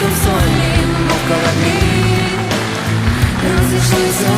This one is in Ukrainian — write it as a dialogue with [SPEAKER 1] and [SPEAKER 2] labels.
[SPEAKER 1] Сонім около мій розійшлися.